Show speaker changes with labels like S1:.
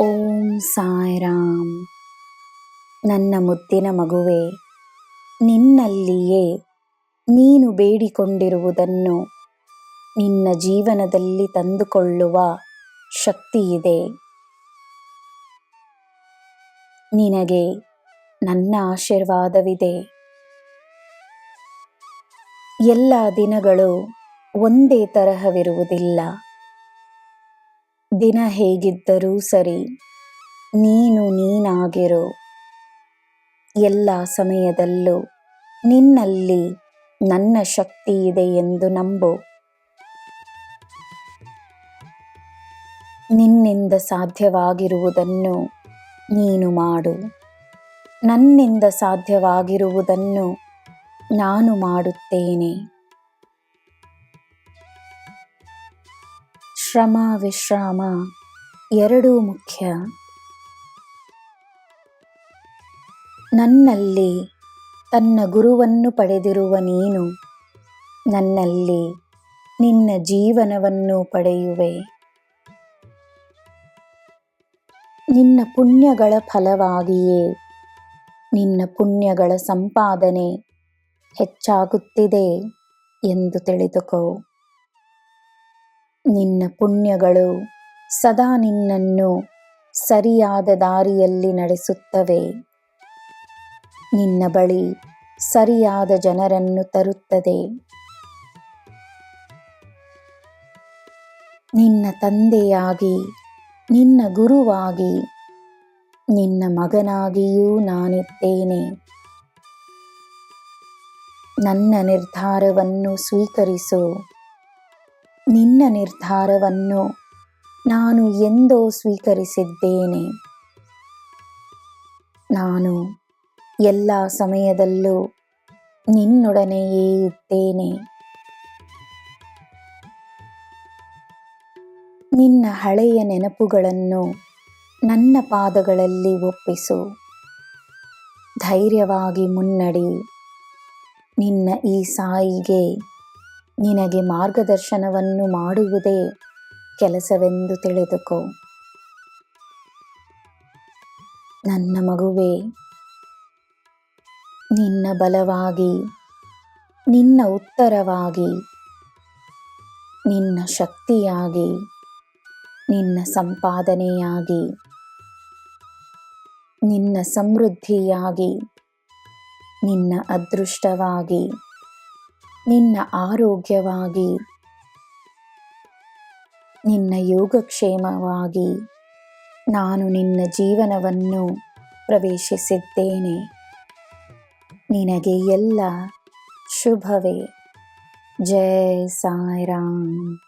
S1: ಓಂ ಸಾಯಿರಾಮ್. ನನ್ನ ಮುದ್ದಿನ ಮಗುವೆ, ನಿನ್ನಲ್ಲಿಯೇ ನೀನು ಬೇಡಿಕೊಂಡಿರುವುದನ್ನು ನಿನ್ನ ಜೀವನದಲ್ಲಿ ತಂದುಕೊಳ್ಳುವ ಶಕ್ತಿಯಿದೆ. ನಿನಗೆ ನನ್ನ ಆಶೀರ್ವಾದವಿದೆ. ಎಲ್ಲ ದಿನಗಳು ಒಂದೇ ತರಹವಿರುವುದಿಲ್ಲ. ದಿನ ಹೇಗಿದ್ದರೂ ಸರಿ, ನೀನು ನೀನಾಗಿರು. ಎಲ್ಲ ಸಮಯದಲ್ಲೂ ನಿನ್ನಲ್ಲಿ ನನ್ನ ಶಕ್ತಿ ಇದೆ ಎಂದು ನಂಬು. ನಿನ್ನಿಂದ ಸಾಧ್ಯವಾಗಿರುವುದನ್ನು ನೀನು ಮಾಡು. ನನ್ನಿಂದ ಸಾಧ್ಯವಾಗಿರುವುದನ್ನು ನಾನು ಮಾಡುತ್ತೇನೆ. ಶ್ರಮ, ವಿಶ್ರಾಮ, ಎರಡೂ ಮುಖ್ಯ. ನನ್ನಲ್ಲಿ ತನ್ನ ಗುರುವನ್ನು ಪಡೆದಿರುವ ನೀನು, ನನ್ನಲ್ಲಿ ನಿನ್ನ ಜೀವನವನ್ನು ಪಡೆಯುವೆ. ನಿನ್ನ ಪುಣ್ಯಗಳ ಫಲವಾಗಿಯೇ ನಿನ್ನ ಪುಣ್ಯಗಳ ಸಂಪಾದನೆ ಹೆಚ್ಚಾಗುತ್ತಿದೆ ಎಂದು ತಿಳಿದುಕೋ. ನಿನ್ನ ಪುಣ್ಯಗಳು ಸದಾ ನಿನ್ನನ್ನು ಸರಿಯಾದ ದಾರಿಯಲ್ಲಿ ನಡೆಸುತ್ತವೆ. ನಿನ್ನ ಬಳಿ ಸರಿಯಾದ ಜನರನ್ನು ತರುತ್ತದೆ. ನಿನ್ನ ತಂದೆಯಾಗಿ, ನಿನ್ನ ಗುರುವಾಗಿ, ನಿನ್ನ ಮಗನಾಗಿಯೂ ನಾನಿದ್ದೇನೆ. ನನ್ನ ನಿರ್ಧಾರವನ್ನು ಸ್ವೀಕರಿಸು. ನಿನ್ನ ನಿರ್ಧಾರವನ್ನು ನಾನು ಎಂದೋ ಸ್ವೀಕರಿಸಿದ್ದೇನೆ. ನಾನು ಎಲ್ಲ ಸಮಯದಲ್ಲೂ ನಿನ್ನೊಡನೆಯೇ ಇದ್ದೇನೆ. ನಿನ್ನ ಹಳೆಯ ನೆನಪುಗಳನ್ನು ನನ್ನ ಪಾದಗಳಲ್ಲಿ ಒಪ್ಪಿಸು. ಧೈರ್ಯವಾಗಿ ಮುನ್ನಡಿ. ನಿನ್ನ ಈ ಸಾಯಿಗೆ ನಿನಗೆ ಮಾರ್ಗದರ್ಶನವನ್ನು ಮಾಡುವುದೇ ಕೆಲಸವೆಂದು ತಿಳಿದುಕೋ. ನನ್ನ ಮಗುವೆ, ನಿನ್ನ ಬಲವಾಗಿ, ನಿನ್ನ ಉತ್ತರವಾಗಿ, ನಿನ್ನ ಶಕ್ತಿಯಾಗಿ, ನಿನ್ನ ಸಂಪಾದನೆಯಾಗಿ, ನಿನ್ನ ಸಮೃದ್ಧಿಯಾಗಿ, ನಿನ್ನ ಅದೃಷ್ಟವಾಗಿ. ನಿನ್ನ ಆರೋಗ್ಯವಾಗಿ ನಿನ್ನ ಯೋಗಕ್ಷೇಮವಾಗಿ ನಾನು ನಿನ್ನ ಜೀವನವನ್ನು ಪ್ರವೇಶಿಸಿದ್ದೇನೆ. ನಿನಗೆ ಎಲ್ಲ ಶುಭವೇ. ಜಯ ಸಾಯಿರಾಮ್.